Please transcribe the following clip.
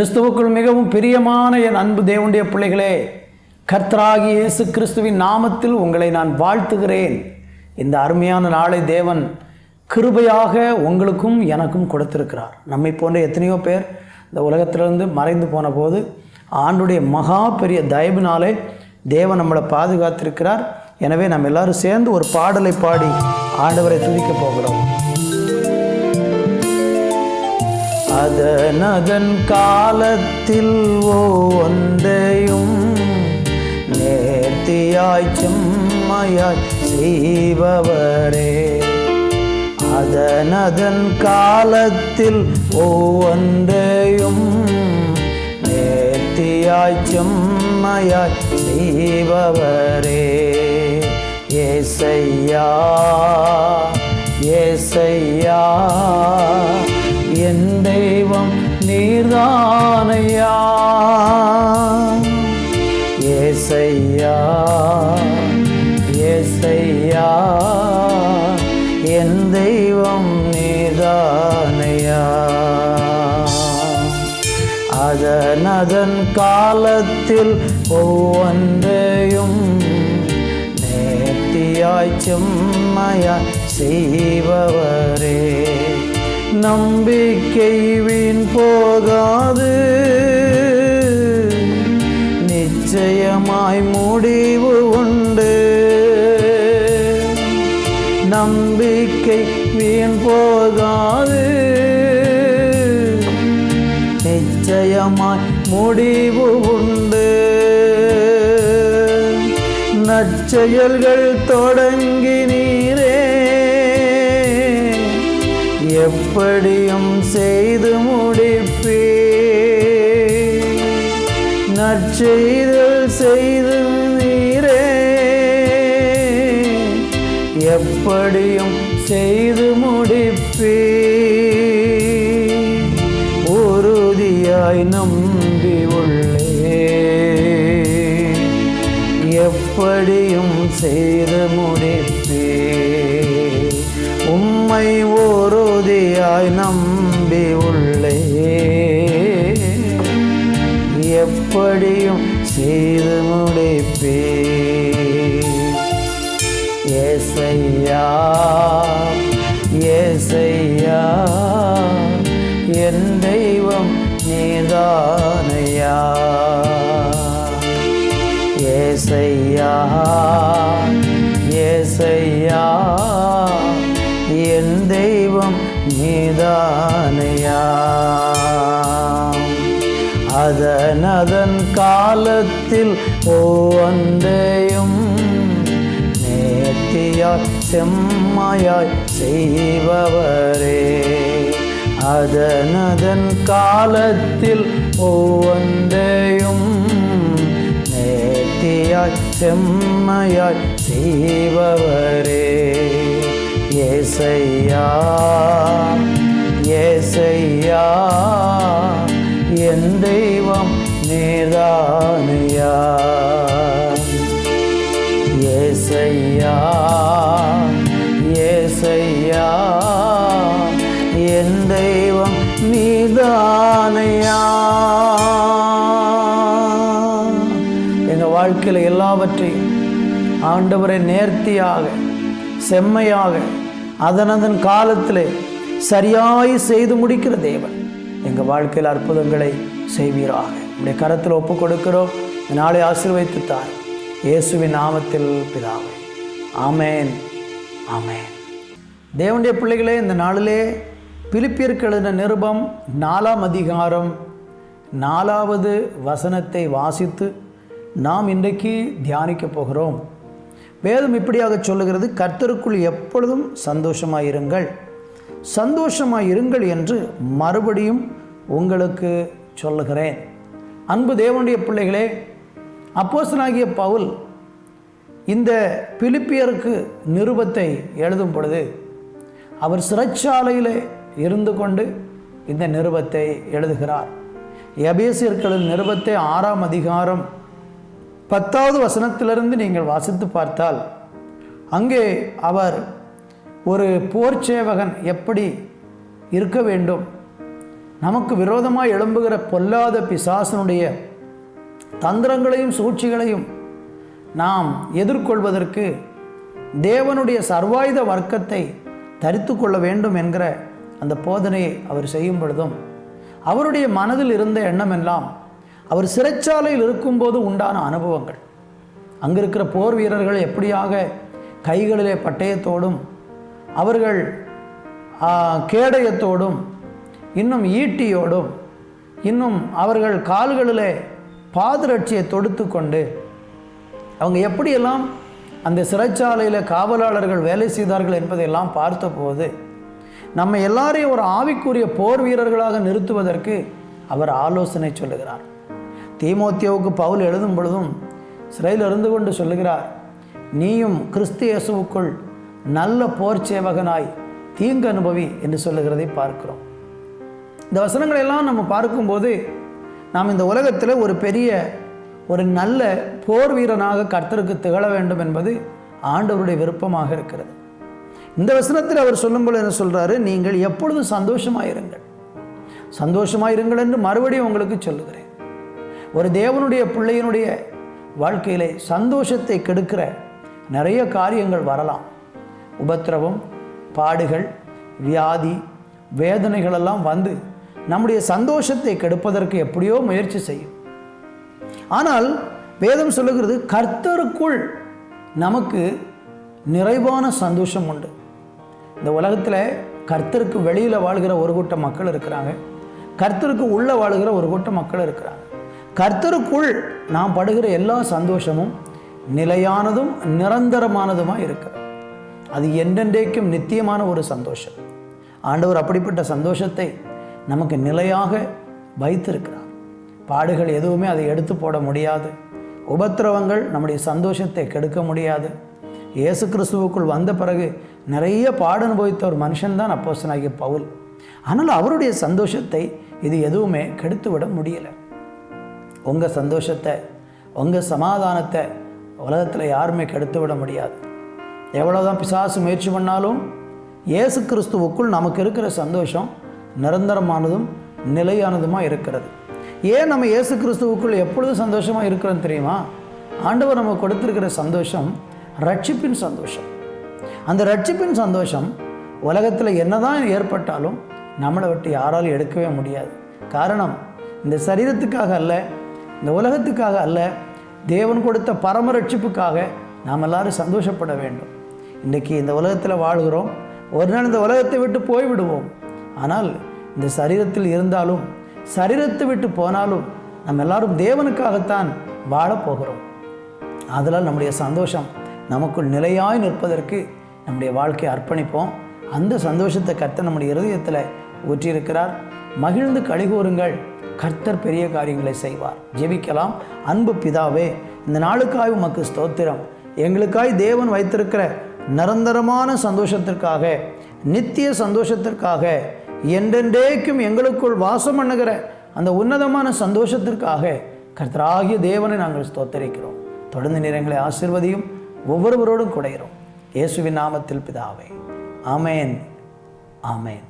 கிறிஸ்துவுக்குள் மிகவும் பிரியமான என் அன்பு தேவனுடைய பிள்ளைகளே கர்த்தராகி இயேசு கிறிஸ்துவின் நாமத்தில் உங்களை நான் வாழ்த்துகிறேன். இந்த அருமையான நாளை தேவன் கிருபையாக உங்களுக்கும் எனக்கும் கொடுத்திருக்கிறார். நம்மை போன்ற எத்தனையோ பேர் இந்த உலகத்திலிருந்து மறைந்து போன போது ஆண்டுடைய மகா பெரிய தயவினாலே தேவன் நம்மளை பாதுகாத்திருக்கிறார். எனவே நம்ம எல்லாரும் சேர்ந்து ஒரு பாடலை பாடி ஆண்டவரை துதிக்கப் போகிறோம். அதனதன் காலத்தில் ஒன்றையும் நேர்த்தியாய் செம்மையாய் செய்பவரே. அதனதன் காலத்தில் ஒவ்வொன்றையும் நேர்த்தியாய் செம்மையாய் செய்பவரே. ஏசையா ஏசையா. நீர்தானையா? ஏசையா ஏசையா என் தெய்வம் நீதானையா அதன் அதன் காலத்தில் ஒவ்வொன்றையும் நேர்த்தியாய் செம்மையாய் செய்பவரே. நம்பிக்கை வீண் போகாது. நிச்சயமாய் முடிவு உண்டு. நம்பிக்கை வீண் போகாது. நிச்சயமாய் முடிவு உண்டு. நற்செயல்கள் தொடங்கினி எப்படியும் செய்து முடிப்பே நற்செய்தல் செய்து நீரே எப்படியும் செய்து முடிப்பே உறுதியாய் நம்பி உள்ளே எப்படியும் செய்து முடிப்பே உம்மை எப்படியும் செய்து முடிப்பே ஏசையா ஏசையா என் தெய்வம் நீதானையா. ஏசையா ஏசையா என் தெய்வம் நீதானையா காலத்தில் ஒவ்வொன்றையும் நேர்த்தியாய் செம்மையாய் செய்பவரே. அதனதன் காலத்தில் ஒவ்வொன்றையும் நேர்த்தியாய் செம்மையாய் செய்பவரே. ஏசையா ஏசையா என் தெய்வம் நீதானையா ஏசையா ஏசையா என் தெய்வம் நீதானையா எங்கள் வாழ்க்கையில் எல்லாவற்றையும் ஆண்டவரை நேர்த்தியாக செம்மையாக அதனதன் காலத்தில் சரியாய் செய்து முடிக்கிற தேவன். எங்கள் வாழ்க்கையில் அற்புதங்களை செய்வீராக. உடைய கரத்தில் ஒப்பு கொடுக்கிறோம் இந்த நாளை ஆசீர்வைத்து தார் இயேசுவின் நாமத்தில் பிதாவே. ஆமேன். ஆமேன். தேவனுடைய பிள்ளைகளே இந்த நாளிலே பிலிப்பியருக்கு எழுதின நிருபம் நாலாம் அதிகாரம் நாலாவது வசனத்தை வாசித்து நாம் இன்றைக்கு தியானிக்க போகிறோம். வேதம் இப்படியாக சொல்லுகிறது கர்த்தருக்குள் எப்பொழுதும் சந்தோஷமாக இருங்கள் சந்தோஷமாக இருங்கள் என்று மறுபடியும் உங்களுக்கு சொல்லுகிறேன். அன்பு தேவனுடைய பிள்ளைகளே அப்போசனாகிய பவுல் இந்த பிலிப்பியருக்கு நிருபத்தை எழுதும் பொழுது அவர் சிறைச்சாலையில் இருந்து கொண்டு இந்த நிருபத்தை எழுதுகிறார். எபேசியர்களின் நிருபத்தை ஆறாம் அதிகாரம் பத்தாவது வசனத்திலிருந்து நீங்கள் வாசித்து பார்த்தால் அங்கே அவர் ஒரு போர் சேவகன் எப்படி இருக்க வேண்டும்? நமக்கு விரோதமாக எழும்புகிற பொல்லாத பிசாசனுடைய தந்திரங்களையும் சூழ்ச்சிகளையும் நாம் எதிர்கொள்வதற்கு தேவனுடைய சர்வாயுத வர்க்கத்தை தரித்து கொள்ள வேண்டும் என்கிற அந்த போதனையை அவர் செய்யும் பொழுதும் அவருடைய மனதில் இருந்த எண்ணமெல்லாம் அவர் சிறைச்சாலையில் இருக்கும்போது உண்டான அனுபவங்கள். அங்கே இருக்கிற போர் வீரர்கள் எப்படியாக கைகளிலே பட்டயத்தோடும் அவர்கள் கேடயத்தோடும் இன்னும் ஈட்டியோடும் இன்னும் அவர்கள் கால்களிலே பாதரட்சியை தொடுத்து கொண்டு அவங்க எப்படியெல்லாம் அந்த சிறைச்சாலையில் காவலாளர்கள் வேலை செய்தார்கள் என்பதையெல்லாம் பார்த்தபோது நம்ம எல்லாரையும் ஒரு ஆவிக்குரிய போர் வீரர்களாக நிறுத்துவதற்கு அவர் ஆலோசனை சொல்லுகிறார். தீமோத்தியோவுக்கு பவுல் எழுதும் பொழுதும் சிறையில் இருந்து கொண்டு சொல்லுகிறார் நீயும் கிறிஸ்து இயேசுவுக்குள் நல்ல போர் சேவகனாய் தீங்கு அனுபவி என்று சொல்லுகிறதை பார்க்கிறோம். இந்த வசனங்களை எல்லாம் நம்ம பார்க்கும்போது நாம் இந்த உலகத்தில் ஒரு பெரிய ஒரு நல்ல போர் வீரனாக கர்த்தருக்கு திகழ வேண்டும் என்பது ஆண்டவருடைய விருப்பமாக இருக்கிறது. இந்த வசனத்தில் அவர் சொல்லும்போது என்ன சொல்கிறாரு நீங்கள் எப்பொழுதும் சந்தோஷமாயிருங்கள். சந்தோஷமாயிருங்கள் என்று மறுபடியும் உங்களுக்கு சொல்லுகிறேன். ஒரு தேவனுடைய பிள்ளையினுடைய வாழ்க்கையிலே சந்தோஷத்தை கெடுக்கிற நிறைய காரியங்கள் வரலாம். உபத்திரவம் பாடுகள் வியாதி வேதனைகளெல்லாம் வந்து நம்முடைய சந்தோஷத்தை கெடுப்பதற்கு எப்படியோ முயற்சி செய்யும். ஆனால் வேதம் சொல்லுகிறது கர்த்தருக்குள் நமக்கு நிறைவான சந்தோஷம் உண்டு. இந்த உலகத்தில் கர்த்தருக்கு வெளியில் வாழ்கிற ஒரு கூட்டம் மக்கள் இருக்கிறாங்க. கர்த்தருக்கு உள்ள வாழ்கிற ஒரு கூட்டம் மக்கள் இருக்கிறாங்க. கர்த்தருக்குள் நாம் படுகிற எல்லா சந்தோஷமும் நிலையானதும் நிரந்தரமானதுமாக இருக்கு. அது என்றென்றைக்கும் நித்தியமான ஒரு சந்தோஷம். ஆண்டவர் அப்படிப்பட்ட சந்தோஷத்தை நமக்கு நிலையாக வைத்திருக்கிறார். பாடுகள் எதுவுமே அதை எடுத்து போட முடியாது. உபத்திரவங்கள் நம்முடைய சந்தோஷத்தை கெடுக்க முடியாது. இயேசு கிறிஸ்துவுக்குள் வந்த பிறகு நிறைய பாடு அனுபவித்த ஒரு மனுஷன்தான் அப்போசனாகிய பவுல். ஆனால் அவருடைய சந்தோஷத்தை இது எதுவுமே கெடுத்து விட முடியலை. உங்கள் சந்தோஷத்தை உங்கள் சமாதானத்தை உலகத்தில் யாருமே கெடுத்து விட முடியாது. எவ்வளோதான் பிசாசு முயற்சி பண்ணாலும் இயேசு கிறிஸ்துவுக்குள் நமக்கு இருக்கிற சந்தோஷம் நிரந்தரமானதும் நிலையானதுமாக இருக்கிறது. ஏன் நம்ம இயேசு கிறிஸ்துவுக்குள் எப்பொழுதும் சந்தோஷமாக இருக்கிறோம் தெரியுமா? ஆண்டவர் நமக்கு கொடுத்துருக்கிற சந்தோஷம் ரட்சிப்பின் சந்தோஷம். அந்த ரட்சிப்பின் சந்தோஷம் உலகத்தில் என்னதான் ஏற்பட்டாலும் நம்மளை விட்டு யாராலும் எடுக்கவே முடியாது. காரணம் இந்த சரீரத்துக்காக அல்ல இந்த உலகத்துக்காக அல்ல தேவன் கொடுத்த பரம ரட்சிப்புக்காக நாம் எல்லாரும் சந்தோஷப்பட வேண்டும். இன்றைக்கி இந்த உலகத்தில் வாழ்கிறோம். ஒரு நாள் இந்த உலகத்தை விட்டு போய்விடுவோம். ஆனால் இந்த சரீரத்தில் இருந்தாலும் சரீரத்தை விட்டு போனாலும் நம்ம எல்லாரும் தேவனுக்காகத்தான் வாழப் போகிறோம். அதனால் நம்முடைய சந்தோஷம் நமக்குள் நிலையாய் நிற்பதற்கு நம்முடைய வாழ்க்கையை அர்ப்பணிப்போம். அந்த சந்தோஷத்தை கர்த்தர் நம்முடைய இருதயத்தில் ஊற்றியிருக்கிறார். மகிழ்ந்து கழிகூறுங்கள் கர்த்தர் பெரிய காரியங்களை செய்வார். ஜெபிக்கலாம். அன்பு பிதாவே இந்த நாளுக்காய் உமக்கு ஸ்தோத்திரம். எங்களுக்காய் தேவன் வைத்திருக்கிற நிரந்தரமான சந்தோஷத்திற்காக நித்திய சந்தோஷத்திற்காக என்றென்றேக்கும் எங்களுக்குள் வாசம் பண்ணுகிற அந்த உன்னதமான சந்தோஷத்திற்காக கர்த்தராகிய தேவனை நாங்கள் ஸ்தோத்தரிக்கிறோம். தொடர்ந்து நிறங்களை ஆசிர்வதியும் ஒவ்வொருவரோடும் குடைகிறோம் இயேசுவின் நாமத்தில் பிதாவே. ஆமேன். ஆமேன்.